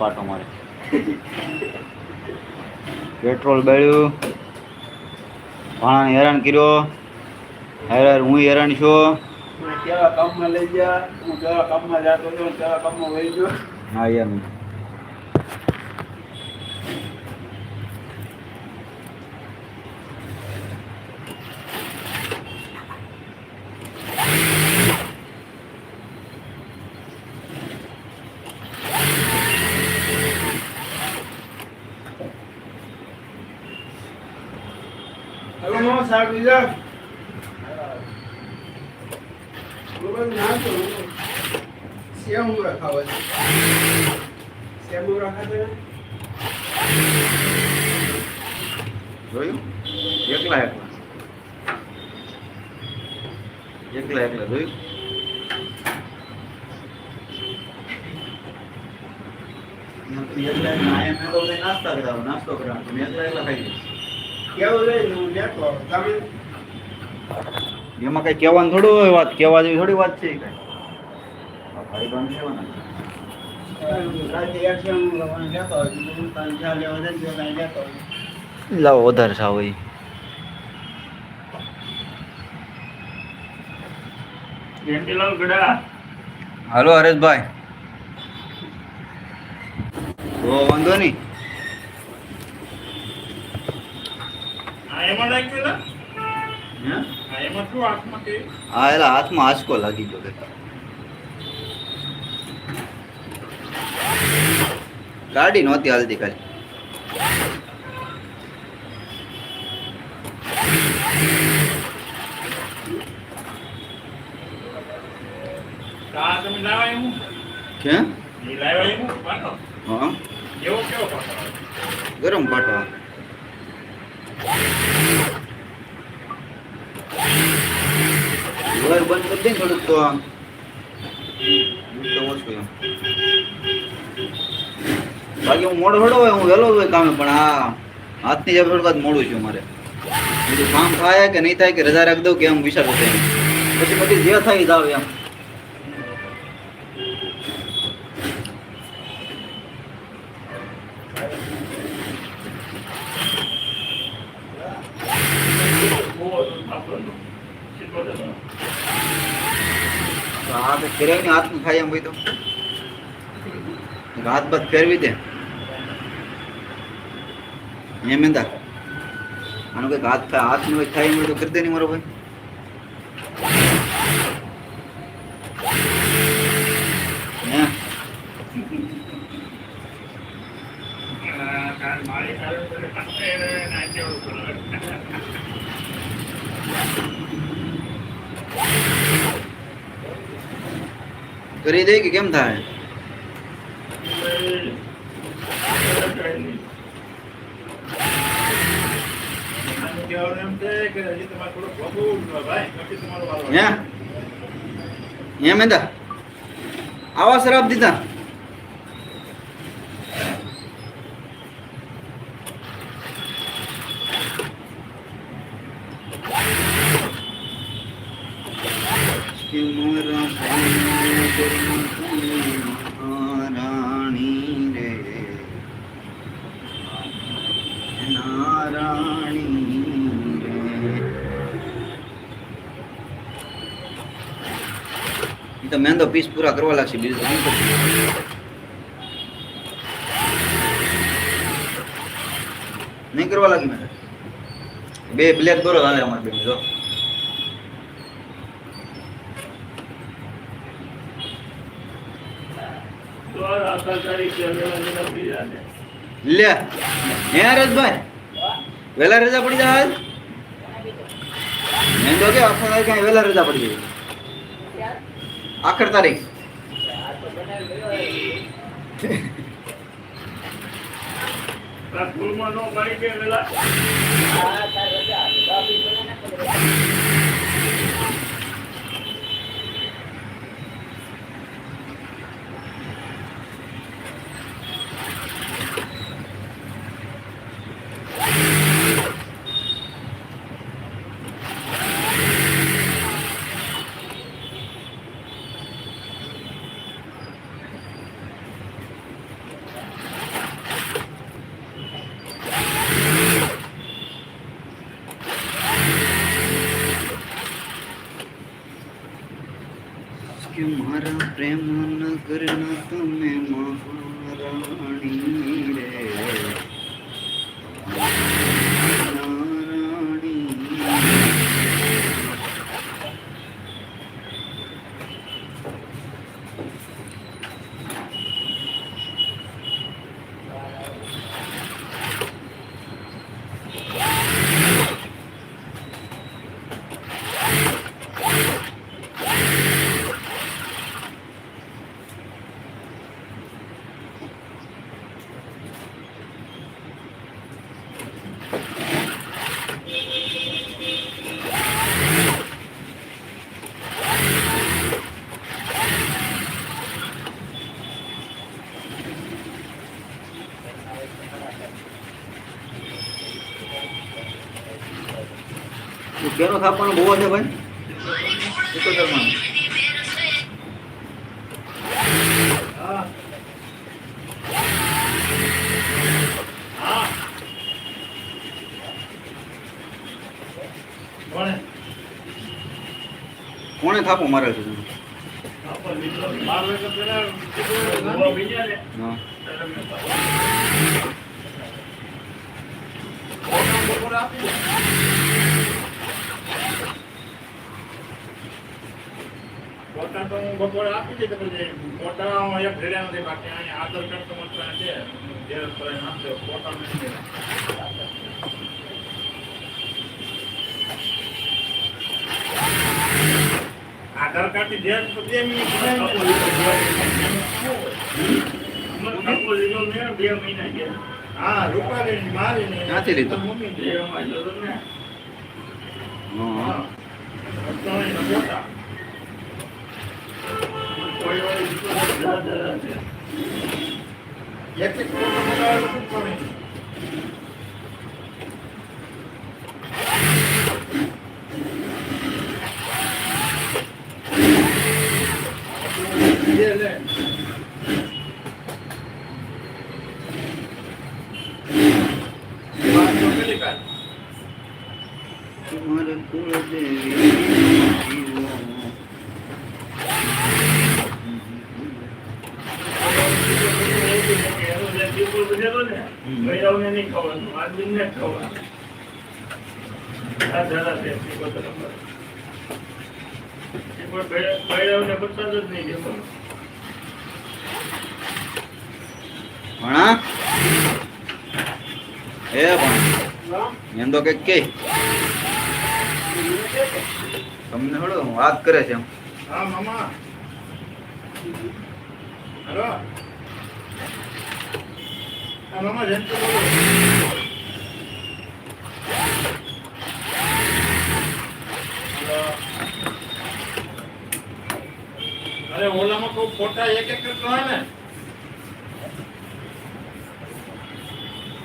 પાટો મારે. પેટ્રોલ બળ્યું. ભાણાને હેરાન કર્યો. હેરાન હું હેરાન છું? કેવા કામમાં લઈ ગયા? હું કેવા કામમાં જાતો હતો કેવા કામમાં વહી ગયો? હા એમ હવે મામા શાક લીધા બરોબર નાખો સેવ મુરા ખાવા છે. જોયું? એકલા એકલા. એકલા એકલા જોયું? નથી એકલા એકલા. નાસ્તા કરાવો નાસ્તો કરાવો એકલા એકલા ખાઈ એમાં કઈ કહેવાનું થોડું હોય વાત કહેવા જેવી થોડી વાત છે કઈ. લેવા વધારે સાવ ગડા હાલો હરેશભાઈ. વાંધો નહીં આ એમાં લાગ્યું ને હે? એલા હાથમાં આંચકો લાગી ગયો ગાડી નહોતી હાલતી ખાલી ગરમ તમે લાવ્યા એવું છે એ લાવ્યા એવું પાટો હા એવો કેવો પાટો આવે? ગરમ પાટો લોહી બંધ કરી દે થોડુંક તો આમ. ઓછું બાકી હું મોડો હડો હોય, હું વહેલો હોય કામે, પણ આ હાથની થોડીક વાર મોડું છું મારે. બીજું કામ થાય કે નહીં થાય કે રજા રાખી દઉં કે એમ વિચાર પછી પછી જે થાય જ એમ બહુ હતું આપણનું. સિત્તોતેરનું. તો આ તો ફેરવીને હાથમાં થાય એમ હોય તો. હાથ બાદ ફેરવી દે એમ એંદા આનો કંઈક હાથ હાથનું થાય એમ તો કરી દે નહીં મારો ભાઈ હે આ કાલ મારી સાથે તો પાસે નાચે ઉપર. કરી દે કે કેમ થાય? એમ. એમ આવા શરાબ દીધા કે મારા રાણી રે નારાણી રે એ તો મેં તો પીસ પૂરા કરવા લાગશે બીજું તો નહીં કરવા લાગી મેં બે બ્લેક દોરો હાલે અમારે બે જો તો આ આખા તારીખે અમે બધા બીજા ને. લે હે રજભાઈ વેલા રજા પડી જાય? મેં તો કે આખા તારીખ વહેલા રજા પડી જાય. આખર તારીખ. સ્કૂલમાં નો પાડી કે વેલા? મારા પ્રેમ કરના તમે મહારાણી રે મહારાણી કેનો થાપવાનો બહુ છે ભાઈ? હા કોણે થાપો મારે છે? હા. ફોટા તો હું બપોરે આપી દે પછી હું એક નથી બાકી અહીંયા આધાર કાર્ડ તો છે ઝેરોક્ષ કરાવીને આપજો. ફોટા નથી આધાર કાર્ડની ઝેરોક્ષ તો બે મિનિટ બે મહિના ગયા. હા રૂપાલી મારી લીધો? મમ્મી હા ત્રણેયના ફોટા. કોઈ વાર જરા જરા છે. એક એક ફોટો મંગાવેલો શું ત્રણેય? લે, લે. વાત તો પેલી કાઢ. તમારે કુળદેવી ભણા એ ભણા એમ તો કંઈક કે તમને હળો વાત કરે છે એમ હા મામા હલો મામા જયંતિ બોલો હેલો. અરે ઓલામાં કોઈ ફોટા એક એક હોય ને.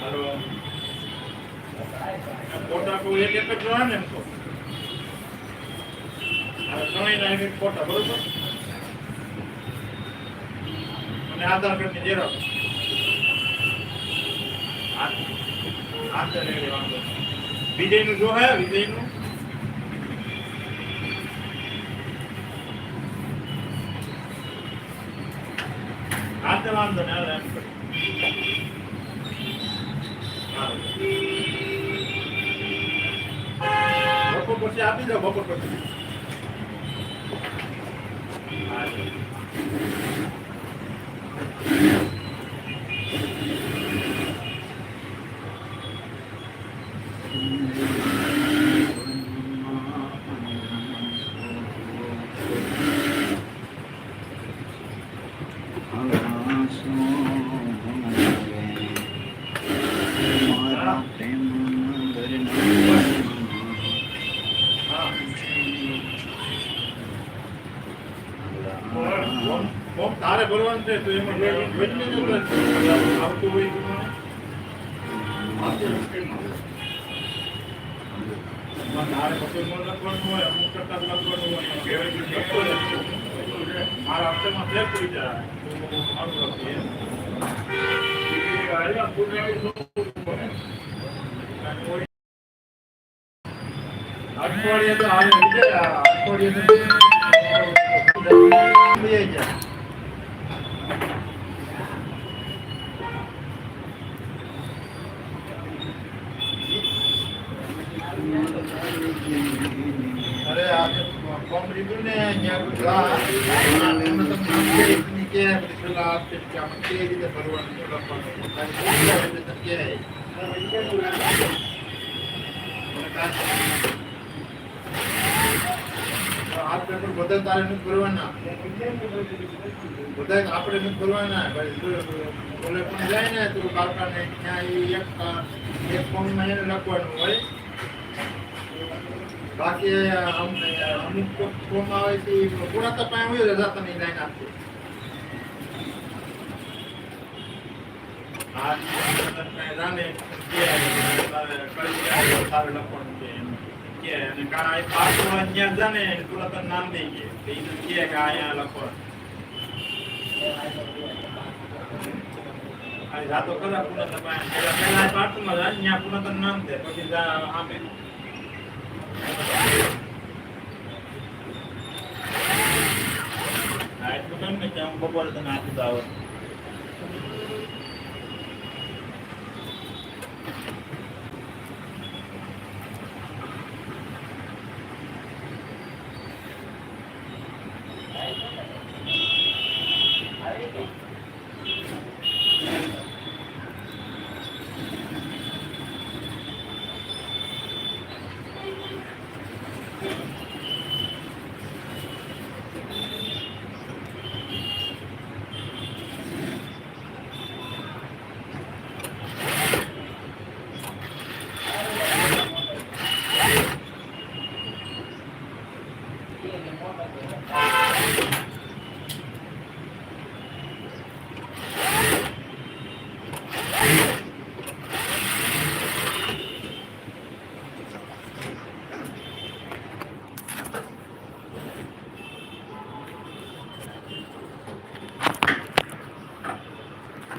હેલો. ફોટા કોઈ એક એક જ હોય ને તો. ફોટા, બરોબર? અને આધાર ઝેરોક્ષ આ તો લઈ લેવાનું. વિજયનું જો હે? વિજયનું? આ તો વાંધો ને કરો. બપોર પછી આપી દો બપોર પછી હારું. મારા છે તો એમાં આવતું હોય અઠવાડિયે અઠવાડિયે તો બે જાય અરે આજે કોમરી બી ને અહીંયા ગા એમાં તમને કે ની કે પેલા આપે પેપર બધા તારે નથી પણ જાય ને તો ઈ એક એક ફોર્મમાં એને લખવાનું હોય બાકી, અમ- અમુક ફોર્મ આવે છે પૂરા તપાય હોય રજા તમે લાઈન આપશે જાતો કદા પેલા આ પાછળમાં જાય ત્યાં પૂરા તને નામ દે પછી આમે આ એટલું કેમ ને આમ બપોરે તને દો આવડે